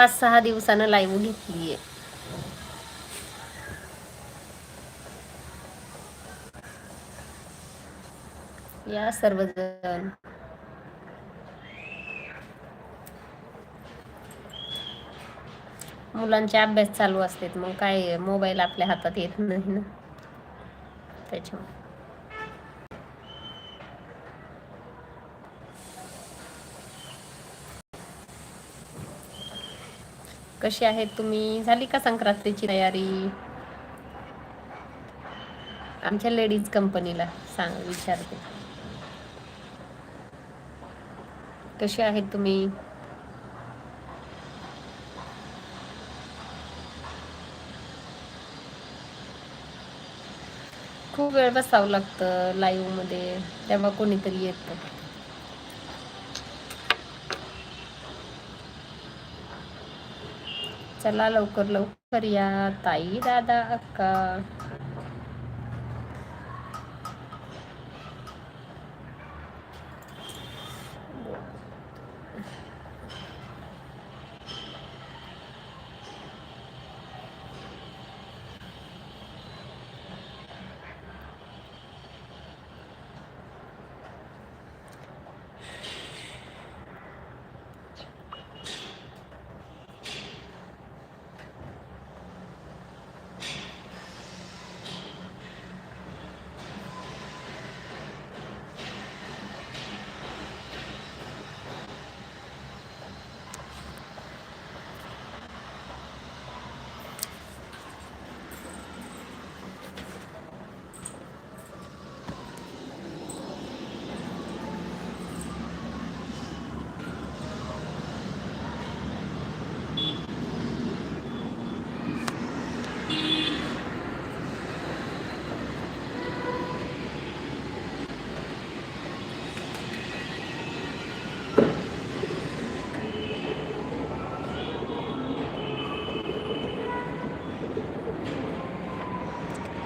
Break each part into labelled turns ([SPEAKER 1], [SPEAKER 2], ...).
[SPEAKER 1] पाच सहा दिवसानं लाईव्ह घेतलीये. या सर्वजण. मुलांचे अभ्यास चालू असतात मग काय मोबाईल आपल्या हातात येत नाही ना. त्याच्यामुळे. कशी आहेत तुम्ही झाली का संक्रांतीची तयारी? आमच्या लेडीज कंपनीला सांग विचारते. कशी आहेत तुम्ही? खूप वेळ बसावं लागतं लाईव्हमध्ये तेव्हा कोणीतरी येतं. चला लवकर लवकर या ताई दादा अक्का.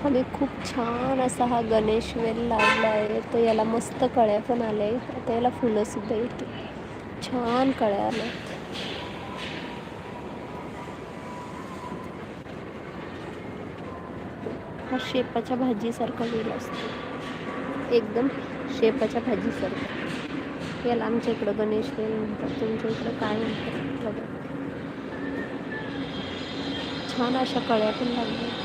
[SPEAKER 1] आणि खूप छान असा हा गणेश वेल लावला आहे. तर याला मस्त कळ्या पण आल्या आहेत. आता याला फुलंसुद्धा येते छान कळ्या आल्या हा शेपाच्या भाजीसारखा वेल असतो. एकदम शेपाच्या भाजीसारखा. याला आमच्या इकडं गणेश वेल म्हणतात. तुमच्या इकडं काय म्हणतात? बघा. छान अशा कळ्या पण लागल्या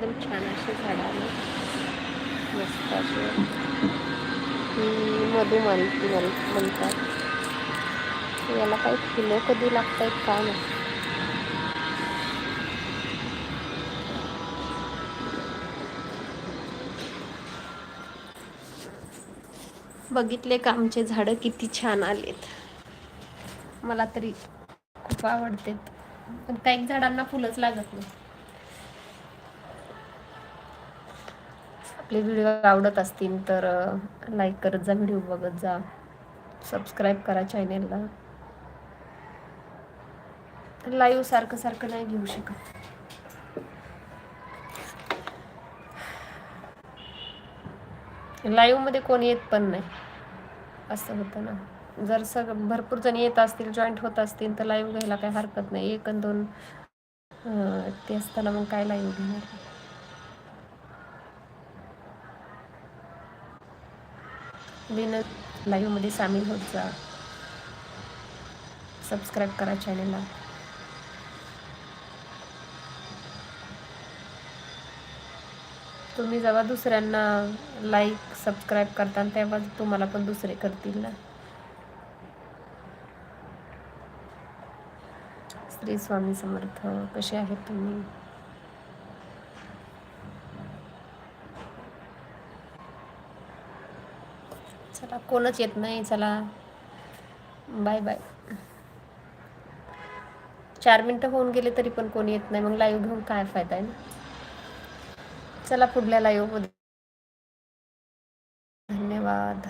[SPEAKER 1] एकदम छान असे झाड आले मस्त असे. ही मधुमालती म्हणतात. याला काही फुलं कधी लागत आहेत का नाही? बघितले का आमचे झाडं किती छान आलेत. मला तरी खूप आवडते पण काही झाडांना फुलंच लागत नाही. आपले व्हिडिओ आवडत असतील तर लाईक करत जा व्हिडिओ बघत जा. सबस्क्राईब करा चॅनेलला लाईव्ह सारखं सारखं नाही घेऊ शकत. लाईव्हमध्ये कोणी येत पण नाही. असं होतं ना. जर सग भरपूर जण येत असतील जॉईंट होत असतील तर लाईव्ह घ्यायला काही हरकत नाही. एक आणि दोन ते असताना मग काय लाईव्ह घेणार? बिन लाईव्हमध्ये सामील होत जा. सबस्क्राईब करा चॅनेलला तुम्ही जेव्हा दुसऱ्यांना लाईक सबस्क्राईब करता तेव्हा तुम्हाला पण दुसरे करतील ना. श्री स्वामी समर्थ कसे आहेत तुम्ही? चला कोणच येत नाही चला. बाय बाय चार मिनटं होऊन गेले तरी पण कोणी येत नाही मग लाईव्ह घेऊन काय फायदा आहे ना? चला पुढल्या लाईव्हमध्ये धन्यवाद.